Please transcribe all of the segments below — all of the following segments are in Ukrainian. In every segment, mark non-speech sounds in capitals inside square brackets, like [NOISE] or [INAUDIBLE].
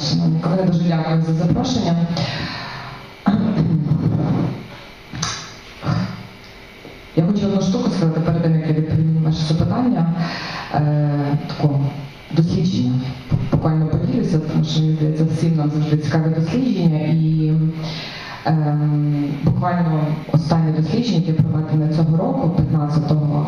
Шановні колеги, дуже дякую за запрошення. Я хочу одну штуку сказати перед тим, як я відповім на запитання. Е, таку дослідження. Буквально поділюся, тому що мені здається, всім нам завжди цікаве дослідження. І буквально останнє дослідження, яке проведене цього року, 15-го,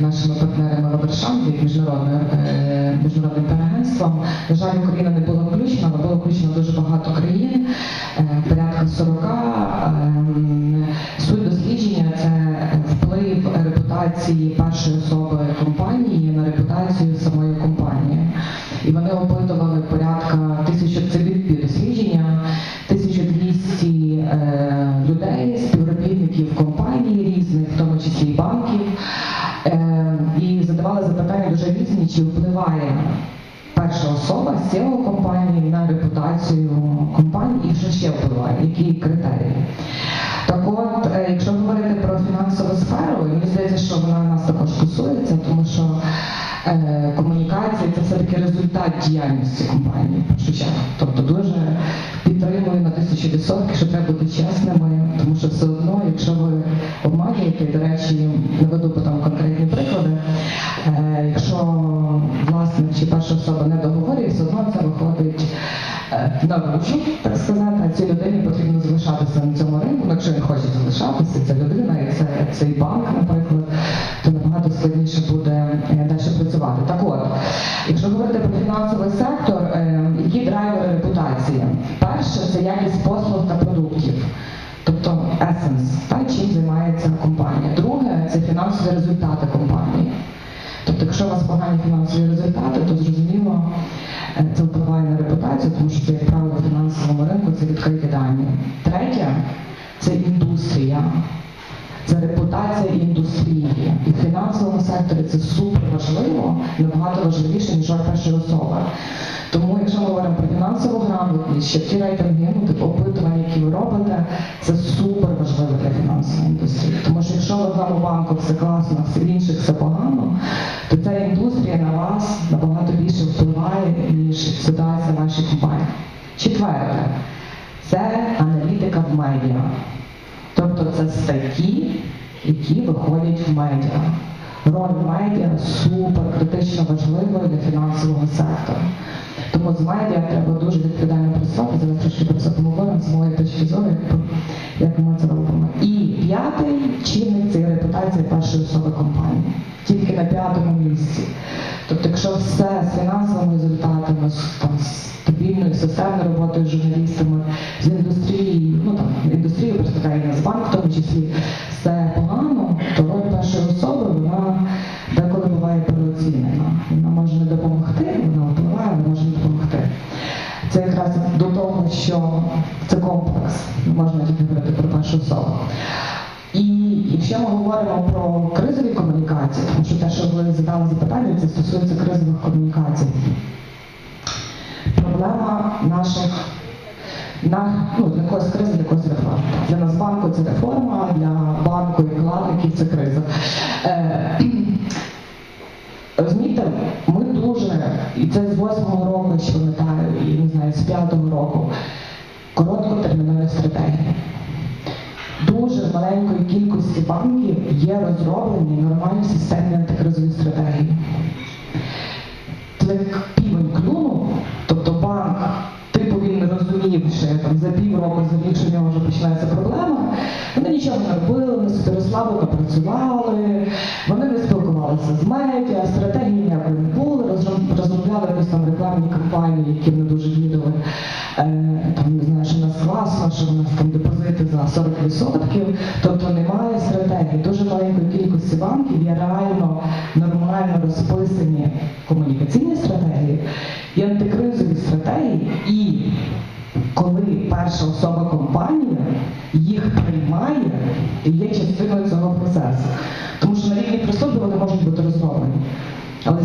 нашими партнерами Робершанді, міжнародним, е, міжнародним переагентством. На жаль, Україна не була включена, але було включено дуже багато країн, е, порядка 40. Ем, Суть дослідження це вплив репутації першої особи компанії на репутацію самої впливає перша особа з цього компанії на репутацію компанії, і що ще впливає, які критерії. Так от, е, якщо говорити про фінансову сферу, мені здається, що вона нас також стосується, тому що е, комунікація це все-таки результат діяльності компанії, першу чергу. Тобто дуже підтримую на тисячу відсотків, що треба бути чесними, тому що все одно, якщо ви обманюєте, до речі, наведу потім конкретні приклади, е, якщо чи перша особа не договорює, все одно це виходить е, наружу, так сказати, а цій людині потрібно залишатися на цьому ринку. Ну, якщо він хоче залишатися, ця людина, і це цей банк, наприклад, то набагато складніше буде е, далі працювати. Так от, якщо говорити про фінансовий сектор, е, які драйвери репутації? Перше це якість послуг та продуктів. Тобто есенс, та чим займається компанія. Друге це фінансові результати компанії. Тобто, якщо у вас погані фінансові результати, то зрозуміло е, це впливає на репутацію, тому що це, як правило, в фінансовому ринку це відкриті дані. Третє це індустрія. Це репутація індустрії. І в фінансовому секторі це супер важливо, набагато важливіше, ніж перша особи. Тому, якщо ми говоримо про фінансову грамотність, що ті рейтинги, ну, типу опитування, які ви робите, це супер важливо для фінансової індустрії. Тому що якщо в одному банку все класно, в інших все погано, то ця індустрія на вас набагато більше впливає, ніж ситуація в вашій компанії. Четверте, це аналітика в медіа. Тобто це статті, які виходять в медіа. Роль медіа супер критично важливою для фінансового сектору. Тому з медіа треба дуже відповідально працювати. Зараз трошки про це поговоримо з моєї точки зору, як, ми це робимо. І п'ятий чинник це репутація першої особи компанії. Тільки на п'ятому місці. Тобто, якщо все з фінансовими результатами, з з стабільною системною роботою з журналістами, з індустрією, ну там індустрією представляє Нацбанк, в тому числі все погано, що це комплекс, можна говорити про першу особу. І якщо ми говоримо про кризові комунікації, тому що те, що ви задали запитання, це стосується кризових комунікацій. Проблема наших на ну, для когось криза, для когось реформа. Для Нацбанку це реформа, для банку і вкладників це криза. Е, Розумієте, ми дуже, і це з восьмого року, ще пам'ятаю, і не знаю, з п'ятого року, короткотермінові стратегії. Дуже маленької кількості банків є розроблені нормальні системні антикризові стратегії. Як півень клюнув, тобто банк, типу він не розумів, що там за півроку завів, що в нього вже починається проблема. Вони нічого не робили, вони собі розслаблено працювали, вони не спілкувалися з медіа, стратегії ніякої не були, розроб- розробляли якісь там кампанії, які не дуже відали. Е, там не знаю, що в нас класно, що в нас там депозити за 40%. Тобто немає стратегії. Дуже маленької кількості банків є реально нормально розписані комунікаційні стратегії і антикризові стратегії. І коли перша особа компанії їх приймає і є частиною цього процесу. Тому що на рівні присуду вони можуть бути розроблені.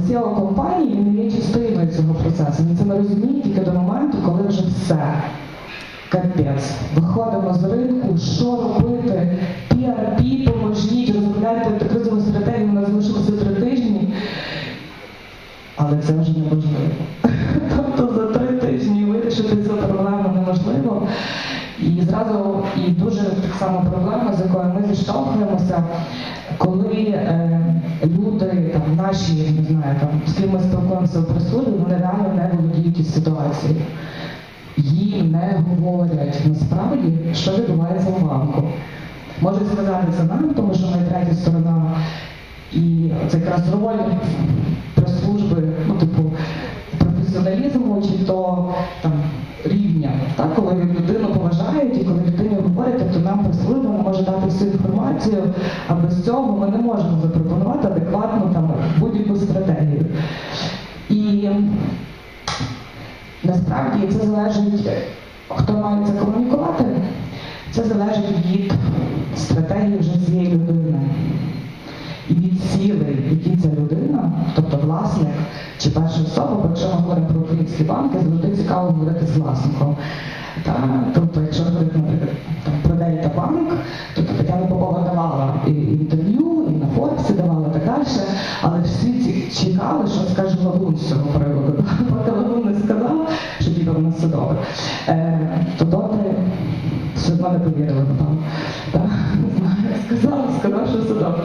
SEO компанії не є частиною цього процесу. Вони це не розуміють тільки до моменту, коли вже все. Капець. Виходимо з ринку, що робити? PRP, поможіть, розробляйте кризову стратегію, у нас залишилося три тижні. Але це вже неможливо. [LAUGHS] Тобто за три тижні вирішити цю проблему неможливо. І зразу і дуже так само проблема, з якою ми зіштовхуємося, коли е, наші, там, з ким ми спілкуємося в прислужбі, вони реально не володіють ситуацією. Їм не говорять насправді, що відбувається в банку. Можуть сказати це нам, тому що ми третя сторона, і це якраз роль прес-служби, ну, типу, професіоналізму чи то там рівня, так, коли людину поважають і коли людині говорять, тобто нам прес-служба може дати всю інформацію, а без цього ми не можемо запропонувати адекватну там будь-яку стратегію. І насправді це залежить, хто має це комунікувати, це залежить від стратегії вже цієї людини. І від цілей, які ця людина, тобто власник чи перша особа, якщо ми говоримо про українські банки, завжди цікаво говорити з власником. Та, тобто, якщо говорити, наприклад, про Дельта банк, то Тетяна Попова давала і інтерв'ю, і на Форбсі давала і так далі, але всі ці чекали, що скаже Лагун з цього приводу. [LAUGHS] Поки Лагун не сказав, все добре. Е, то добре все одно не повірили, напевно. Сказав, сказав, що все добре.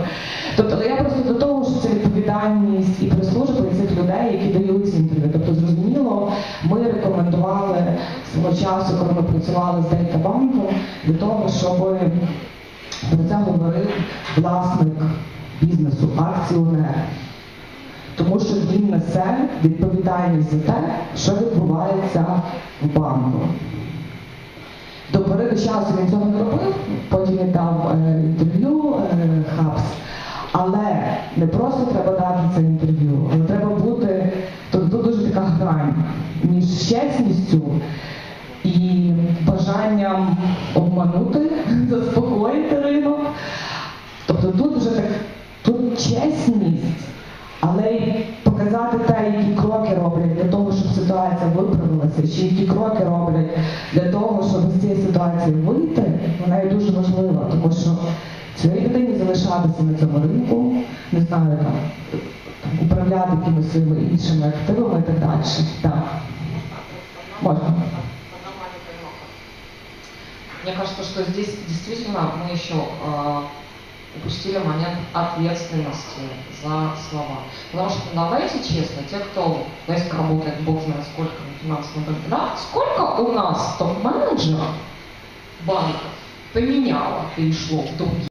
Тобто, я просто до того, що це відповідальність і прислужби цих людей, які дають ці інтерв'ю. Тобто, зрозуміло, ми рекомендували свого часу, коли ми працювали з Дельта банком, для того, щоб про це говорив власник бізнесу, акціонер. Тому що він несе відповідальність за те, що відбувається в банку. До пори часу він цього не робив, потім він дав е, інтерв'ю е, Хабс. Але не просто треба дати це інтерв'ю, але треба бути, тут, тут дуже така грань між чесністю і бажанням обманути, [LAUGHS] заспокоїти ринок. Тобто тут вже так, тут чесність, але й показати те, які кроки роблять для того, щоб ситуація виправилася, чи які кроки роблять для того, щоб з цієї ситуації вийти, вона є дуже важлива, тому що цій людині залишатися на цьому ринку, не знаю, там, управляти якимись своїми іншими активами і так далі. Так. Можна. Мне кажется, что здесь действительно мы еще упустили момент ответственности за слова. Потому что давайте честно, те, кто знаете, работает, бог знает сколько на финансовом рынке, да, сколько у нас топ-менеджеров банков поменяло, перешло в другие